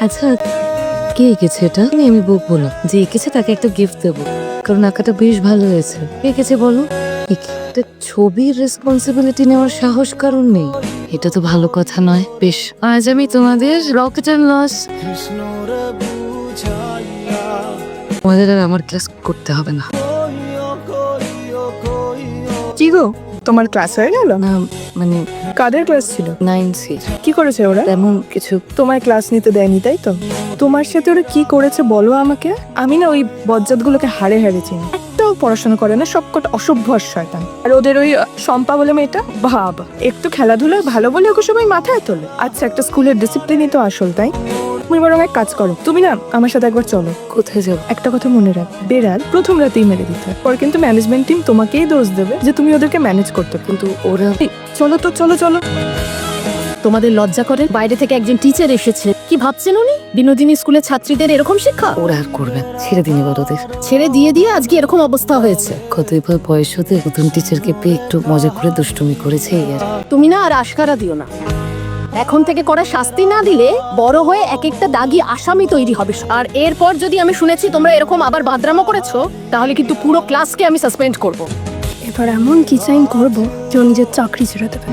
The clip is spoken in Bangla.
আচ্ছা কে এঁকেছে এটা? আমি আমি বকবো না যে এঁকেছে তাকে একটা গিফট দেবো। কারণ আঁকাটা বেশ ভালো হয়েছে। এঁকেছে বলো? একে- একটা ছবির রেসপন্সিবিলিটি নেওয়ার সাহস কারণ নেই? এটা তো ভালো কথা নয়। বেশ আজ আমি তোমাদের রকেট অ্যান্ড লস তোমাদের আর আমার ক্লাস করতে হবে না। কি গো? তোমার ক্লাস হয়ে গেল? না মানে কাদের ক্লাস ছিল? নাইন সি কি করেছে ওরা? তেমন কিছু তোমায় ক্লাস নিতে দেয়নি তাই তো? তোমার সাথে ওরা কি করেছে বলো আমাকে? আমি না ওই বজ্জাতগুলোকে হারে হারে চিনি। একটাও পড়াশোনা করে না সবকটা অসভ্য আর শয়তান। আর ওদের ওই শম্পা বলে মেয়েটা? ভাব একটু খেলাধুলা ভালো বলে ওকে সবাই মাথায় তোলে। আচ্ছা একটা স্কুলের ডিসিপ্লিনই তো আসল তাই? তুমি বরং এক কাজ করো। তুমি না আমার সাথে একবার চলো। কোথায় যাও একটা কথা মনে রাখ বেড়াল প্রথম রাতেই মেরে দিতে হয়। পরে কিন্তু ম্যানেজমেন্ট টিম তোমাকেই দোষ দেবে যে তুমি ওদেরকে ম্যানেজ করতে কিন্তু কিন্তু ওরা এই, চলো তো চলো চলো। তোমাদের লজ্জা করে? বাইরে থেকে একজন টিচার এসেছে। কি ভাবছেন উনি? বিনোদিনী স্কুলের ছাত্রীদের এরকম শিক্ষা? ওরা আর করবে না। ছেড়ে দিন এবার ওদের। ছেড়ে দিয়ে দিয়ে আজকে এরকম অবস্থা হয়েছে। কত এবার বয়স হতে নতুন টিচারকে পেয়ে একটু মজা করে দুষ্টুমি করেছে এই আর তুমি না আর আশকারা দিও না। এখন থেকে করা শাস্তি না দিলে বড় হয়ে এক একটা দাগি আসামি তৈরি হবে আর এরপর যদি আমি শুনেছি তোমরা এরকম আবার বাদরামো করেছ, তাহলে কিন্তু পুরো ক্লাসকে আমি সাসপেন্ড করব। এবার এমন ডিজাইন করব যে নিজের চাকরি ছেড়ে দেবে।